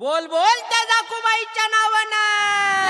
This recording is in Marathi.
बोल बोल त्या जाकूबाईच्या नावानं.